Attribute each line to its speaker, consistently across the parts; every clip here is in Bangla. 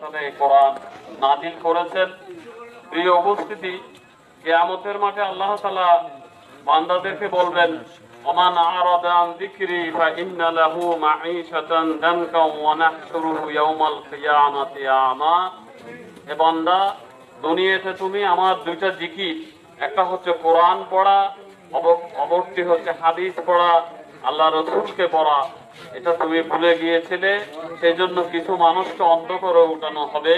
Speaker 1: তাআলা এই কোরআন নাজিল করেছেন। প্রিয় উপস্থিতি, কিয়ামতের মাঠে আল্লাহ তাআলা বান্দাদেরকে বলবেন বান্দা তুমি আমার দুইটা জিকির, একটা হচ্ছে কোরআন পড়া হচ্ছে হাদিস পড়া, আল্লাহ রসুলকে পড়া। এটা তুমি ভুলে গিয়েছিলে। সেই জন্য কিছু মানুষকে অন্ধ করে উঠানো হবে।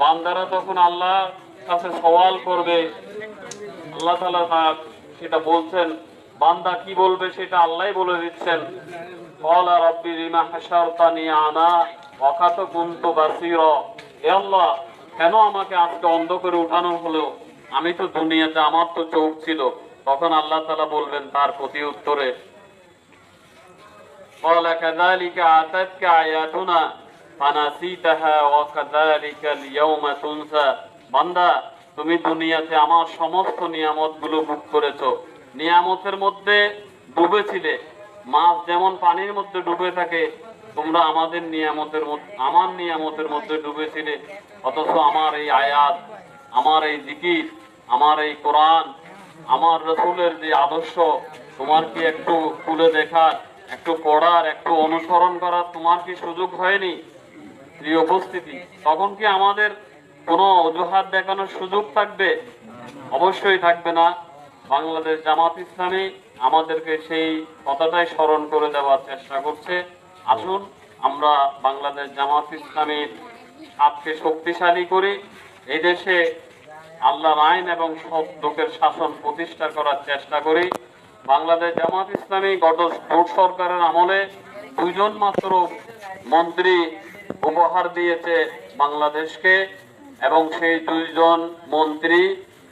Speaker 1: বান্দারা তখন আল্লাহ কাছে সওয়াল করবে। আল্লাহ তালা সেটা বলছেন, বান্দা কি বলবে সেটা আল্লাহ বলে দিচ্ছেন। কলা রব্বি রিমা হাসারতানি আনা অকাত কুন্তু বাসির। হে আল্লাহ, কেন আমাকে আজকে অন্ধ করে উঠানো হলো? আমি তো দুনিয়াতে আমার তো চোখ ছিল। তখন আল্লাহ তালা বলবেন, তার প্রতি উত্তরে قال كذلك أتتك آياتنا فنسيتها وكذلك اليوم تنسى বান্দা তুমি দুনিয়াতে আমার সমস্ত নিয়ামত গুলো ভোগ করেছো নিয়ামতের মধ্যে ডুবেছিলে মাছ যেমন পানির মধ্যে ডুবে থাকে তোমরা আমাদের নিয়ামতের মধ্যে আমার নিয়ামতের মধ্যে ডুবেছিলে অথচ আমার এই আয়াত আমার এই জিকির আমার এই কোরআন আমার রসুলের যে আদর্শ তোমার কি একটু খুলে দেখার একটু পড়ার, একটু অনুসরণ করার তোমার কি সুযোগ হয়নি? প্রিয় উপস্থিতি, তখন কি আমাদের কোনো অজুহাত দেখানোর সুযোগ থাকবে? অবশ্যই থাকবে না। বাংলাদেশ জামাত ইসলামী আমাদেরকে সেই কথাটাই স্মরণ করে দেওয়ার চেষ্টা করছে। আসুন, আমরা বাংলাদেশ জামাত ইসলামীর হাতকে শক্তিশালী করি। এই দেশে আল্লাহর আইন এবং সব লোকের শাসন প্রতিষ্ঠা করার চেষ্টা করি। বাংলাদেশ জামাত ইসলামী গত জোট সরকারের আমলে দুজন মাত্র মন্ত্রী উপহার দিয়েছে বাংলাদেশকে এবং সেই দুইজন মন্ত্রী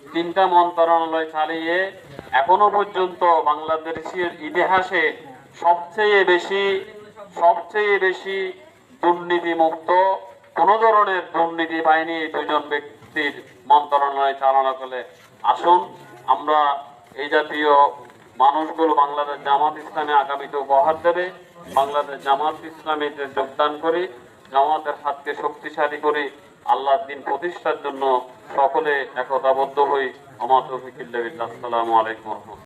Speaker 1: তিনটা মন্ত্রণালয় চালিয়ে এখনও পর্যন্ত বাংলাদেশের ইতিহাসে সবচেয়ে বেশি সবচেয়ে বেশি দুর্নীতিমুক্ত, কোন ধরনের দুর্নীতি পায়নি দুজন ব্যক্তির মন্ত্রণালয় চালনা করে আসুন, আমরা এই জাতীয় মানুষগুলো বাংলাদেশ জামাত ইসলামে আগামীতে উপহার দেবে। বাংলাদেশ জামাত ইসলামীতে যোগদান করে, জামাতের হাতকে শক্তিশালী করে আল্লাহ দিন প্রতিষ্ঠার জন্য সকলে একতাবদ্ধ হই। আমার তৌফিকুল্লাহ আসসালামু আলাইকুম